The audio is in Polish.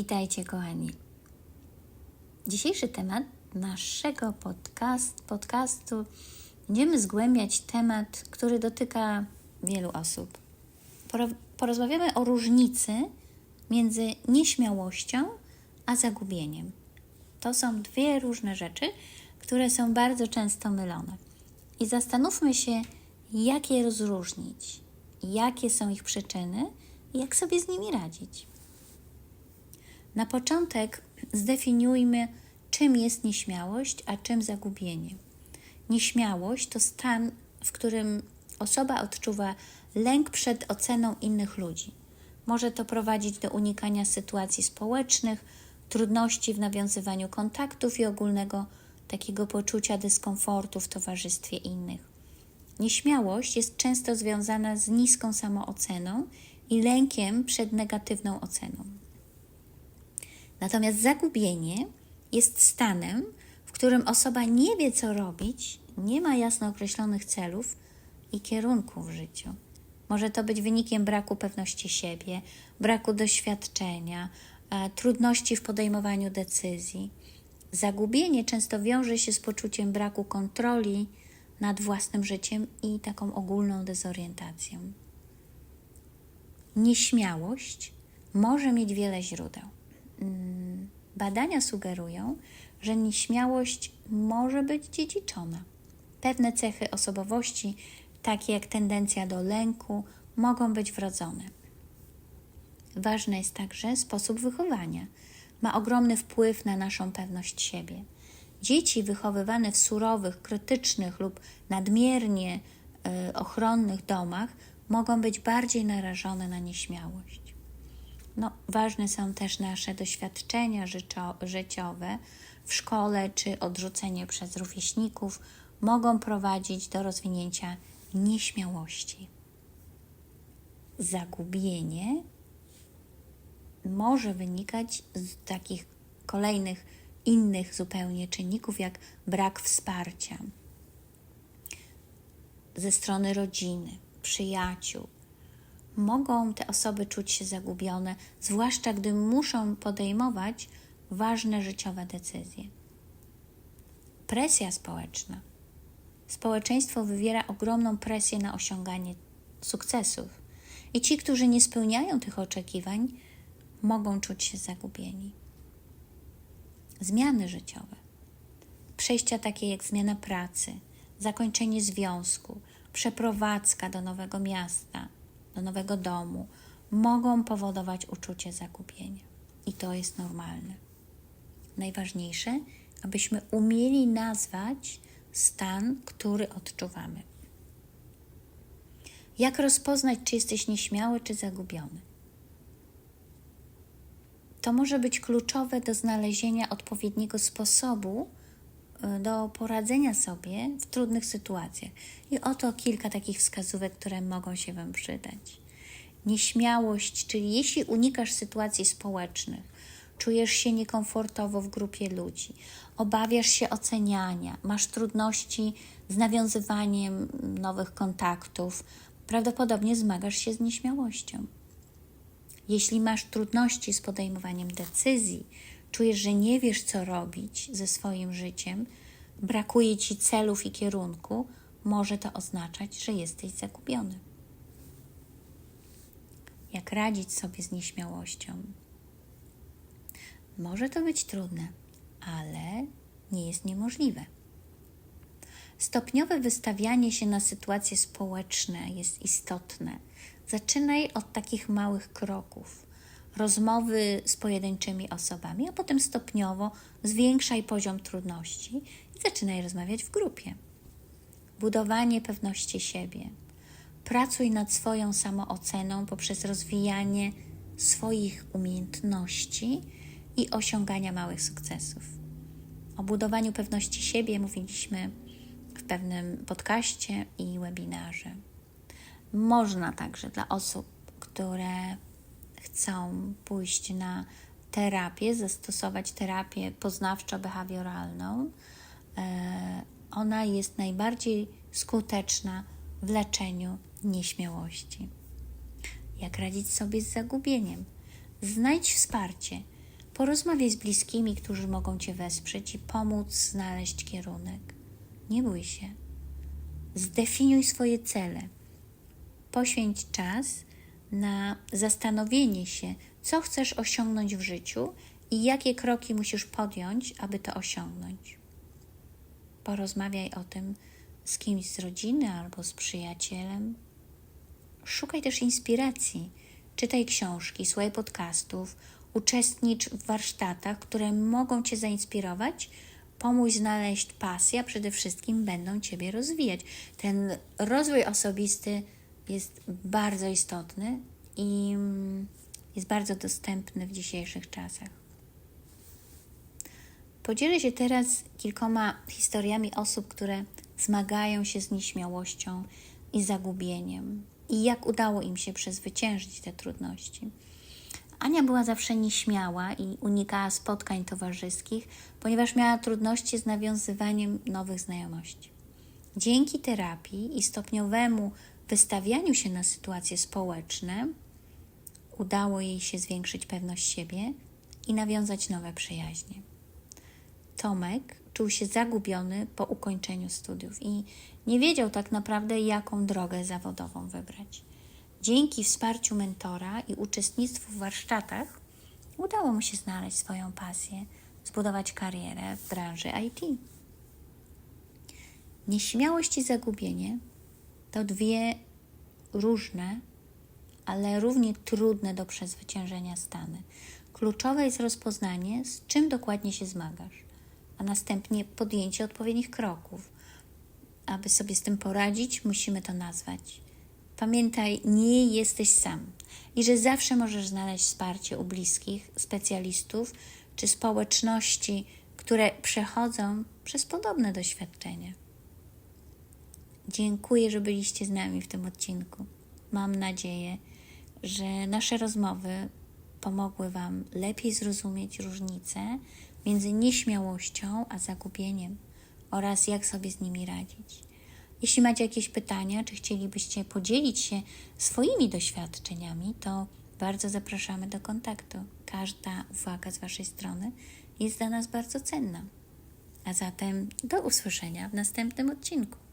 Witajcie, kochani. Dzisiejszy temat naszego podcast, podcastu będziemy zgłębiać temat, który dotyka wielu osób. Poro- Porozmawiamy o różnicy między nieśmiałością a zagubieniem. To są dwie różne rzeczy, które są bardzo często mylone. I zastanówmy się, jak je rozróżnić, jakie są ich przyczyny i jak sobie z nimi radzić. Na początek zdefiniujmy, czym jest nieśmiałość, a czym zagubienie. Nieśmiałość to stan, w którym osoba odczuwa lęk przed oceną innych ludzi. Może to prowadzić do unikania sytuacji społecznych, trudności w nawiązywaniu kontaktów i ogólnego takiego poczucia dyskomfortu w towarzystwie innych. Nieśmiałość jest często związana z niską samooceną i lękiem przed negatywną oceną. Natomiast zagubienie jest stanem, w którym osoba nie wie, co robić, nie ma jasno określonych celów i kierunku w życiu. Może to być wynikiem braku pewności siebie, braku doświadczenia, e, trudności w podejmowaniu decyzji. Zagubienie często wiąże się z poczuciem braku kontroli nad własnym życiem i taką ogólną dezorientacją. Nieśmiałość może mieć wiele źródeł. Mm, Badania sugerują, że nieśmiałość może być dziedziczona. Pewne cechy osobowości, takie jak tendencja do lęku, mogą być wrodzone. Ważny jest także sposób wychowania. Ma ogromny wpływ na naszą pewność siebie. Dzieci wychowywane w surowych, krytycznych lub nadmiernie y, ochronnych domach mogą być bardziej narażone na nieśmiałość. No, ważne są też nasze doświadczenia życiowe w szkole czy odrzucenie przez rówieśników mogą prowadzić do rozwinięcia nieśmiałości. Zagubienie może wynikać z takich kolejnych innych zupełnie czynników, jak brak wsparcia ze strony rodziny, przyjaciół, mogą te osoby czuć się zagubione, zwłaszcza gdy muszą podejmować ważne życiowe decyzje. Presja społeczna. Społeczeństwo wywiera ogromną presję na osiąganie sukcesów, i ci, którzy nie spełniają tych oczekiwań, mogą czuć się zagubieni. Zmiany życiowe. Przejścia takie jak zmiana pracy, zakończenie związku, przeprowadzka do nowego miasta, do nowego domu mogą powodować uczucie zagubienia. I to jest normalne. Najważniejsze, abyśmy umieli nazwać stan, który odczuwamy. Jak rozpoznać, czy jesteś nieśmiały, czy zagubiony? To może być kluczowe do znalezienia odpowiedniego sposobu do poradzenia sobie w trudnych sytuacjach. I oto kilka takich wskazówek, które mogą się Wam przydać. Nieśmiałość, czyli jeśli unikasz sytuacji społecznych, czujesz się niekomfortowo w grupie ludzi, obawiasz się oceniania, masz trudności z nawiązywaniem nowych kontaktów, prawdopodobnie zmagasz się z nieśmiałością. Jeśli masz trudności z podejmowaniem decyzji, czujesz, że nie wiesz, co robić ze swoim życiem, brakuje ci celów i kierunku, może to oznaczać, że jesteś zagubiony. Jak radzić sobie z nieśmiałością? Może to być trudne, ale nie jest niemożliwe. Stopniowe wystawianie się na sytuacje społeczne jest istotne. Zaczynaj od takich małych kroków, rozmowy z pojedynczymi osobami, a potem stopniowo zwiększaj poziom trudności i zaczynaj rozmawiać w grupie. Budowanie pewności siebie. Pracuj nad swoją samooceną poprzez rozwijanie swoich umiejętności i osiągania małych sukcesów. O budowaniu pewności siebie mówiliśmy w pewnym podcaście i webinarze. Można także dla osób, które chcą pójść na terapię, zastosować terapię poznawczo-behawioralną. E, ona jest najbardziej skuteczna w leczeniu nieśmiałości. Jak radzić sobie z zagubieniem? Znajdź wsparcie. Porozmawiaj z bliskimi, którzy mogą Cię wesprzeć i pomóc znaleźć kierunek. Nie bój się. Zdefiniuj swoje cele. Poświęć czas na zastanowienie się, co chcesz osiągnąć w życiu i jakie kroki musisz podjąć, aby to osiągnąć. Porozmawiaj o tym z kimś z rodziny albo z przyjacielem. Szukaj też inspiracji. Czytaj książki, słuchaj podcastów, uczestnicz w warsztatach, które mogą Cię zainspirować, pomóż znaleźć pasję, a przede wszystkim będą Ciebie rozwijać. Ten rozwój osobisty jest bardzo istotny i jest bardzo dostępny w dzisiejszych czasach. Podzielę się teraz kilkoma historiami osób, które zmagają się z nieśmiałością i zagubieniem i jak udało im się przezwyciężyć te trudności. Ania była zawsze nieśmiała i unikała spotkań towarzyskich, ponieważ miała trudności z nawiązywaniem nowych znajomości. Dzięki terapii i stopniowemu wystawianiu się na sytuacje społeczne, udało jej się zwiększyć pewność siebie i nawiązać nowe przyjaźnie. Tomek czuł się zagubiony po ukończeniu studiów i nie wiedział tak naprawdę, jaką drogę zawodową wybrać. Dzięki wsparciu mentora i uczestnictwu w warsztatach udało mu się znaleźć swoją pasję, zbudować karierę w branży IT. Nieśmiałość i zagubienie to dwie różne, ale równie trudne do przezwyciężenia stany. Kluczowe jest rozpoznanie, z czym dokładnie się zmagasz, a następnie podjęcie odpowiednich kroków. Aby sobie z tym poradzić, musimy to nazwać. Pamiętaj, nie jesteś sam i że zawsze możesz znaleźć wsparcie u bliskich, specjalistów czy społeczności, które przechodzą przez podobne doświadczenia. Dziękuję, że byliście z nami w tym odcinku. Mam nadzieję, że nasze rozmowy pomogły Wam lepiej zrozumieć różnice między nieśmiałością a zagubieniem oraz jak sobie z nimi radzić. Jeśli macie jakieś pytania, czy chcielibyście podzielić się swoimi doświadczeniami, to bardzo zapraszamy do kontaktu. Każda uwaga z Waszej strony jest dla nas bardzo cenna. A zatem do usłyszenia w następnym odcinku.